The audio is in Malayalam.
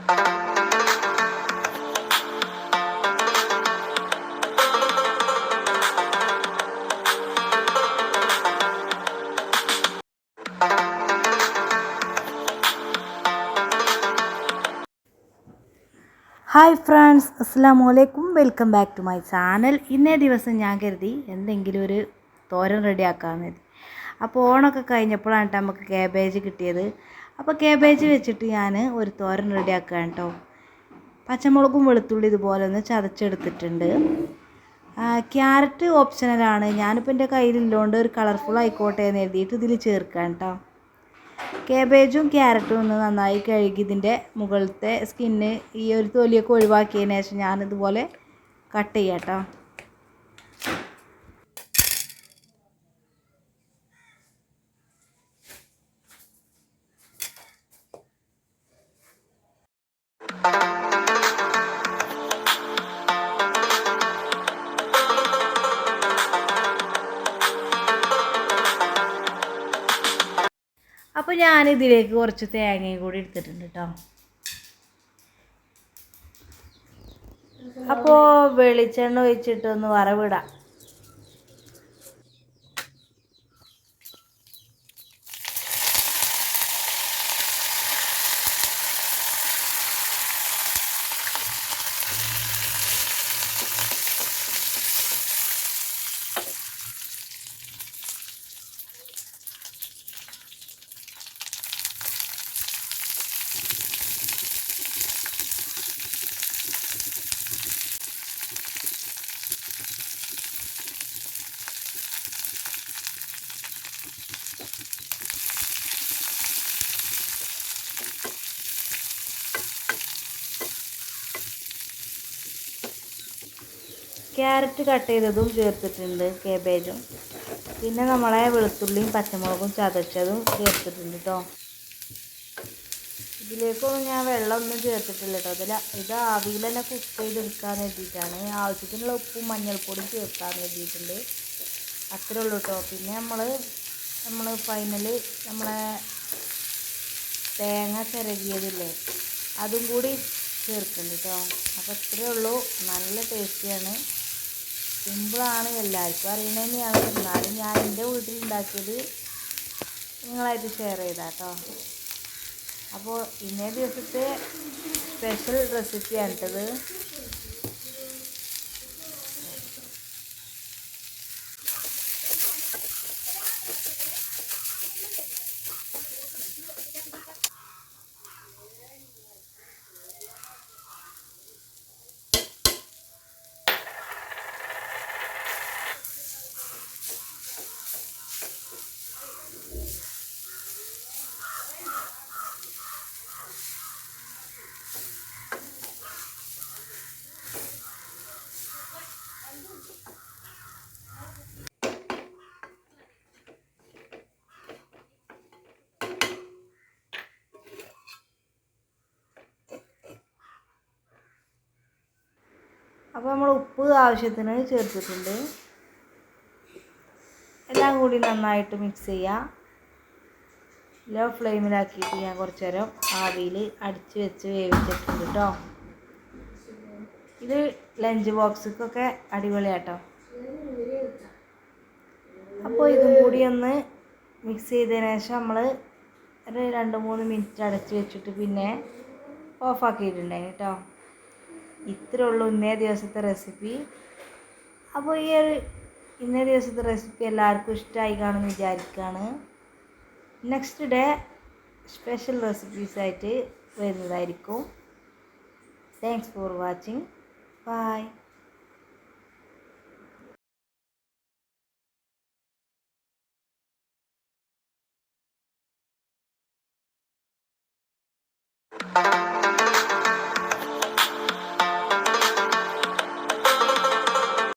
ഹായ് ഫ്രണ്ട്സ് അസ്സാം വലൈക്കും welcome back to my channel. ഇന്നേ ദിവസം ഞാൻ കരുതി എന്തെങ്കിലും ഒരു തോരൻ റെഡിയാക്കാമെന്ന് കരുതി. അപ്പോൾ ഓണമൊക്കെ കഴിഞ്ഞപ്പോഴാണ് നമുക്ക് കാബേജ് കിട്ടിയത്. അപ്പോൾ കേബേജ് വെച്ചിട്ട് ഞാൻ ഒരു തോരൻ റെഡിയാക്കുകയാണ് കേട്ടോ പച്ചമുളകും വെളുത്തുള്ളി ഇതുപോലെ ഒന്ന് ചതച്ചെടുത്തിട്ടുണ്ട്. ക്യാരറ്റ് ഓപ്ഷണലാണ് ഞാനിപ്പോൾ എന്റെ കയ്യിലുള്ളതുകൊണ്ട് ഒരു കളർഫുൾ ആയിക്കോട്ടെ എന്ന് എഴുതിയിട്ട് ഇതിൽ ചേർക്കാം കേട്ടോ കേബേജും ക്യാരറ്റും ഒന്ന് നന്നായി കഴുകി ഇതിന്റെ മുകളിലത്തെ സ്കിന്ന് ഈ ഒരു തൊലിയൊക്കെ ഒഴിവാക്കിയതിന് ശേഷം ഞാനിതുപോലെ കട്ട് ചെയ്യാം കേട്ടോ അപ്പോൾ ഞാനിതിലേക്ക് കുറച്ച് തേങ്ങയും കൂടി എടുത്തിട്ടുണ്ട് കേട്ടോ അപ്പോൾ വെളിച്ചെണ്ണ ഒഴിച്ചിട്ടൊന്ന് വറവിടാം. ക്യാരറ്റ് കട്ട് ചെയ്തതും ചേർത്തിട്ടുണ്ട് കേബേജും. പിന്നെ നമ്മളെ വെളുത്തുള്ളിയും പച്ചമുളകും ചതച്ചതും ചേർത്തിട്ടുണ്ട് കേട്ടോ ഇതിലേക്കൊന്നും ഞാൻ വെള്ളമൊന്നും ചേർത്തിട്ടില്ല കേട്ടോ ഇതിൽ ഇത് ആവിയിൽ തന്നെ കുക്ക് ചെയ്തെടുക്കാൻ വേണ്ടിയിട്ടാണ് ആവശ്യത്തിനുള്ള ഉപ്പും മഞ്ഞൾപ്പൊടിയും ചേർക്കാൻ വേണ്ടിയിട്ടുണ്ട് അത്രേ ഉള്ളൂ കേട്ടോ പിന്നെ നമ്മൾ നമ്മൾ ഫൈനൽ നമ്മളെ തേങ്ങ ചിരകിയതില്ലേ അതും കൂടി ചേർക്കുന്നുണ്ട് കേട്ടോ അപ്പോൾ ഇത്രയേ ഉള്ളൂ. നല്ല ടേസ്റ്റിയാണ് സിമ്പിളാണ് എല്ലാവർക്കും അറിയണത് തന്നെയാണ്. എന്നാലും ഞാൻ എന്റെ വീട്ടിൽ ഉണ്ടാക്കിയത് നിങ്ങളായിട്ട് ഷെയർ ചെയ്താൽ കേട്ടോ അപ്പോൾ ഇന്നേ ദിവസത്തെ സ്പെഷ്യൽ റെസിപ്പിയാണ് കേട്ടത് അപ്പോൾ നമ്മൾ ഉപ്പ് ആവശ്യത്തിന് ചേർത്തിട്ടുണ്ട്. എല്ലാം കൂടി നന്നായിട്ട് മിക്സ് ചെയ്യുക ലോ ഫ്ലെയിമിലാക്കിയിട്ട് ഞാൻ കുറച്ച് നേരം ആവിയിൽ അടിച്ച് വെച്ച് വേവിച്ചിട്ടുണ്ട് കേട്ടോ ഇത് ലഞ്ച് ബോക്സിക്കൊക്കെ അടിപൊളിയാട്ടോ. അപ്പോൾ ഇതും കൂടി ഒന്ന് മിക്സ് ചെയ്തതിന് ശേഷം നമ്മൾ ഒരു രണ്ട് മൂന്ന് മിനിറ്റ് അടച്ച് വെച്ചിട്ട് പിന്നെ ഓഫാക്കിയിട്ടുണ്ടായി കേട്ടോ ഇത്രേ ഉള്ളൂ ഇന്നേ ദിവസത്തെ റെസിപ്പി അപ്പോൾ ഈ ഒരു ഇന്നേ ദിവസത്തെ റെസിപ്പി എല്ലാവർക്കും ഇഷ്ടമായി കാണുമെന്ന് വിചാരിക്കുകയാണ് നെക്സ്റ്റ് ഡേ സ്പെഷ്യൽ റെസിപ്പീസായിട്ട് വരുന്നതായിരിക്കും. Thanks for watching bye.